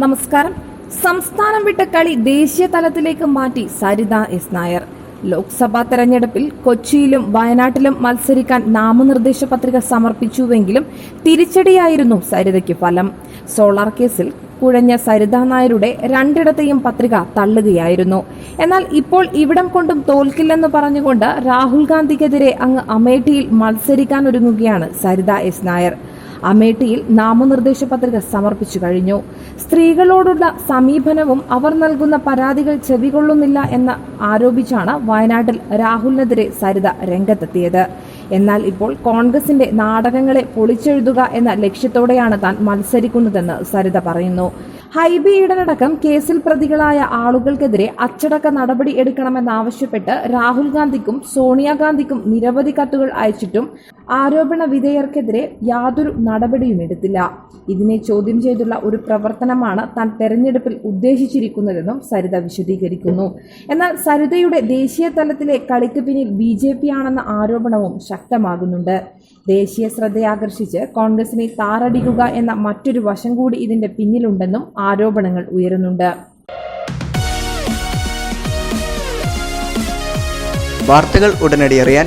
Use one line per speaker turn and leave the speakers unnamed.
നമസ്കാരം. സംസ്ഥാനം വിട്ട കളി ദേശീയ തലത്തിലേക്ക് മാറ്റി സരിത എസ് നായർ. ലോക്സഭാ തെരഞ്ഞെടുപ്പിൽ കൊച്ചിയിലും വയനാട്ടിലും മത്സരിക്കാൻ നാമനിർദ്ദേശ പത്രിക സമർപ്പിച്ചുവെങ്കിലും തിരിച്ചടിയായിരുന്നു സരിതയ്ക്ക് ഫലം. സോളാർ കേസിൽ കുഴഞ്ഞ സരിത നായരുടെ രണ്ടിടത്തെയും പത്രിക തള്ളുകയായിരുന്നു. എന്നാൽ ഇപ്പോൾ ഇവിടം കൊണ്ടും തോൽക്കില്ലെന്ന് പറഞ്ഞുകൊണ്ട് രാഹുൽ ഗാന്ധിക്കെതിരെ അങ്ങ് അമേഠിയിൽ മത്സരിക്കാനൊരുങ്ങുകയാണ് സരിത എസ് നായർ. അമേഠിയിൽ നാമനിർദ്ദേശ പത്രിക സമർപ്പിച്ചു കഴിഞ്ഞു. സ്ത്രീകളോടുള്ള സമീപനവും അവർ നൽകുന്ന പരാതികൾ ചെവികൊള്ളുന്നില്ല എന്ന് ആരോപിച്ചാണ് വയനാട്ടിൽ രാഹുലിനെതിരെ സരിത രംഗത്തെത്തിയത്. എന്നാൽ ഇപ്പോൾ കോൺഗ്രസിന്റെ നാടകങ്ങളെ പൊളിച്ചെഴുതുക എന്ന ലക്ഷ്യത്തോടെയാണ് താൻ മത്സരിക്കുന്നതെന്ന് സരിത പറയുന്നു. ഹൈബി ഈഡനടക്കം കേസിൽ പ്രതികളായ ആളുകൾക്കെതിരെ അച്ചടക്ക നടപടി എടുക്കണമെന്നാവശ്യപ്പെട്ട് രാഹുൽ ഗാന്ധിക്കും സോണിയാഗാന്ധിക്കും നിരവധി കത്തുകൾ അയച്ചിട്ടും ആരോപണ വിധേയർക്കെതിരെ യാതൊരു നടപടിയും എടുത്തില്ല. ഇതിനെ ചോദ്യം ചെയ്തുള്ള ഒരു പ്രവർത്തനമാണ് താൻ തെരഞ്ഞെടുപ്പിൽ ഉദ്ദേശിച്ചിരിക്കുന്നതെന്നും സരിത വിശദീകരിക്കുന്നു. എന്നാൽ സരിതയുടെ ദേശീയ തലത്തിലെ കളിക്ക് പിന്നിൽ ബി ജെ പി ആണെന്ന ആരോപണവും ശക്തമാകുന്നുണ്ട്. ദേശീയ ശ്രദ്ധയാകർഷിച്ച് കോൺഗ്രസിനെ താറടിക്കുക എന്ന മറ്റൊരു വശം കൂടി ഇതിന്റെ പിന്നിലുണ്ടെന്നും ആരോപണങ്ങൾ ഉയരുന്നുണ്ട്.
വാർത്തകൾ ഉടനടി അറിയാൻ